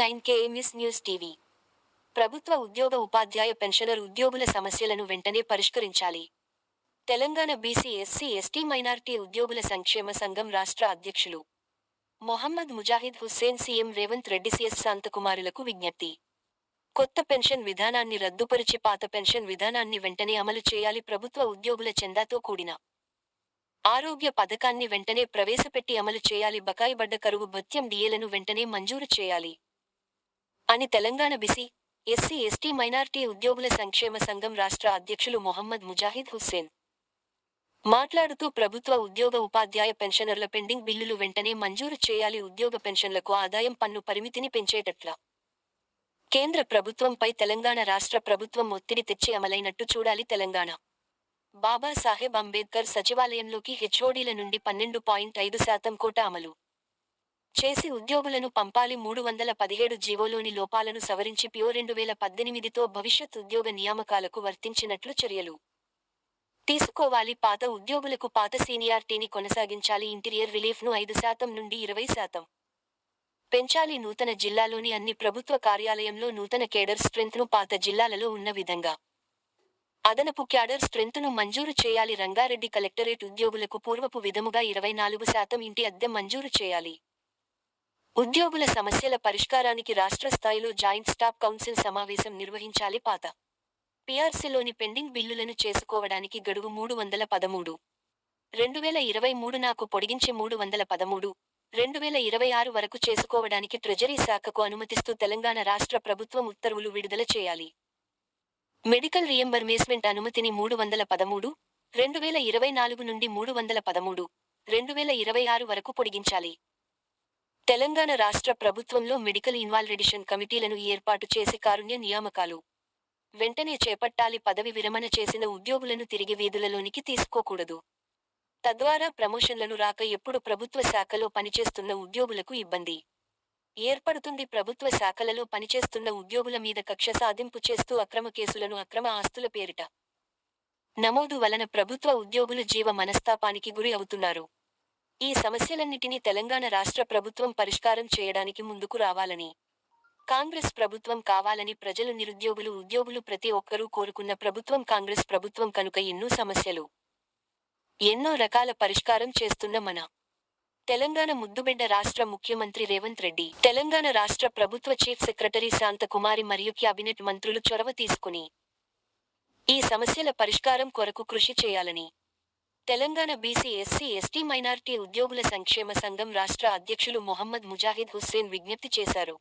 Nine KMS news TV. ప్రభుత్వ ఉద్యోగ ఉపాధ్యాయ పెన్షనర్ ఉద్యోగుల సమస్యలను వెంటనే పరిష్కరించాలి. Telangana BC SC ST minority ఉద్యోగుల సంక్షేమ సంఘం రాష్ట్ర అధ్యక్షులు మొహమ్మద్ ముజాహిద్ హుస్సేన్ సీఎం రేవంత్ రెడ్డి సిఎస్ శాంతకుమారులకు విజ్ఞప్తి. కొత్త పెన్షన్ విధానాన్ని రద్దుపరిచి పాత పెన్షన్ విధానాన్ని వెంటనే అమలు చేయాలి ప్రభుత్వ ఉద్యోగుల చందాతో కూడిన ఆరోగ్య పథకాన్ని వెంటనే ప్రవేశపెట్టి అమలు చేయాలి. బకాయిబడ్డ కరువు భత్యం డిఏలను వెంటనే మంజూరు చేయాలి. అని Telangana BC SC ST minority ఉద్యోగుల సంక్షేమ సంఘం రాష్ట్ర అధ్యక్షులు మొహమ్మద్ ముజాహిద్ హుస్సేన్ మాట్లాడుతూ ప్రభుత్వ ఉద్యోగ ఉపాధ్యాయ పెన్షనర్ల పెండింగ్ బిల్లులు వెంటనే మంజూరు చేయాలి. ఉద్యోగ పెన్షన్లకు ఆదాయం పన్ను పరిమితిని పెంచేటట్ల. కేంద్ర ప్రభుత్వంపై తెలంగాణ రాష్ట్ర ప్రభుత్వం ఒత్తిడి తెచ్చి అమలైనట్టు చూడాలి తెలంగాణ. బాబాసాహెబ్ అంబేద్కర్ సచివాలయంలోకి హెచ్ఓడీల నుండి పన్నెండు పాయింట్ ఐదు శాతం కోట అమలు. చేసి ఉద్యోగులను పంపాలి మూడు వందల పదిహేడు జీవోలోని లోపాలను సవరించి పియో రెండు వేల పద్దెనిమిదితో భవిష్యత్ ఉద్యోగ నియామకాలకు వర్తించినట్లు చర్యలు. తీసుకోవాలి పాత ఉద్యోగులకు పాత సీనియార్టీని కొనసాగించాలి ఇంటీరియర్ రిలీఫ్ను ఐదు శాతం నుండి ఇరవై శాతం. పెంచాలి నూతన జిల్లాలోని అన్ని ప్రభుత్వ కార్యాలయంలో నూతన కేడర్ స్ట్రెంత్ను పాత జిల్లాలలో ఉన్న విధంగా. అదనపు క్యాడర్ స్ట్రెంత్ను మంజూరు చేయాలి. రంగారెడ్డి కలెక్టరేట్ ఉద్యోగులకు పూర్వపు విధముగా ఇరవై నాలుగు శాతం ఇంటి అద్దె మంజూరు చేయాలి. ఉద్యోగుల సమస్యల పరిష్కారానికి రాష్ట్ర స్థాయిలో జాయింట్ స్టాఫ్ కౌన్సిల్ సమావేశం నిర్వహించాలి పాత. పిఆర్సీలోని పెండింగ్ బిల్లులను చేసుకోవడానికి గడువు మూడు వందల పదమూడు. రెండు వేల ఇరవై మూడు నాకు పొడిగించి మూడు వందల పదమూడు. రెండు వేల ఇరవై ఆరు వరకు చేసుకోవడానికి ట్రెజరీ శాఖకు అనుమతిస్తూ తెలంగాణ రాష్ట్ర ప్రభుత్వం ఉత్తర్వులు విడుదల చేయాలి. మెడికల్ రియంబర్మేస్మెంట్ అనుమతిని మూడు వందల పదమూడు రెండు వేల ఇరవై నాలుగు నుండి మూడు వందల పదమూడు రెండు వేల ఇరవై ఆరు వరకు పొడిగించాలి. తెలంగాణ రాష్ట్ర ప్రభుత్వంలో మెడికల్ ఇన్వాల్రెడిషన్ కమిటీలను ఏర్పాటు చేసి కారుణ్య నియామకాలు. వెంటనే చేపట్టాలి పదవి విరమణ చేసిన ఉద్యోగులను తిరిగి వీధులలోనికి తీసుకోకూడదు. తద్వారా ప్రమోషన్లను రాక ఎప్పుడు ప్రభుత్వ శాఖలో పనిచేస్తున్న ఉద్యోగులకు ఇబ్బంది. ఏర్పడుతుంది. ప్రభుత్వ శాఖలలో పనిచేస్తున్న ఉద్యోగుల మీద కక్ష సాధింపు చేస్తూ అక్రమ కేసులను అక్రమ ఆస్తుల పేరిట నమోదు వలన ప్రభుత్వ ఉద్యోగులు జీవ మనస్తాపానికి గురి అవుతున్నారు. ఈ సమస్యలన్నిటినీ తెలంగాణ రాష్ట్ర ప్రభుత్వం పరిష్కారం చేయడానికి ముందుకు రావాలని కాంగ్రెస్ ప్రభుత్వం కావాలని ప్రజలు నిరుద్యోగులు ఉద్యోగులు ప్రతి ఒక్కరూ కోరుకున్న ప్రభుత్వం కాంగ్రెస్ ప్రభుత్వం కనుక ఎన్నో సమస్యలు ఎన్నో రకాల పరిష్కారం చేస్తున్న మన తెలంగాణ ముద్దుబిడ్డ రాష్ట్ర ముఖ్యమంత్రి రేవంత్ రెడ్డి తెలంగాణ రాష్ట్ర ప్రభుత్వ చీఫ్ సెక్రటరీ శాంతకుమారి మరియు క్యాబినెట్ మంత్రులు చొరవ తీసుకుని ఈ సమస్యల పరిష్కారం కొరకు కృషి చేయాలని Telangana BC SC ST minority ఉద్యోగుల సంక్షేమ సంఘం రాష్ట్ర అధ్యక్షులు మొహమ్మద్ ముజాహిద్ హుస్సేన్ విజ్ఞప్తి చేశారు.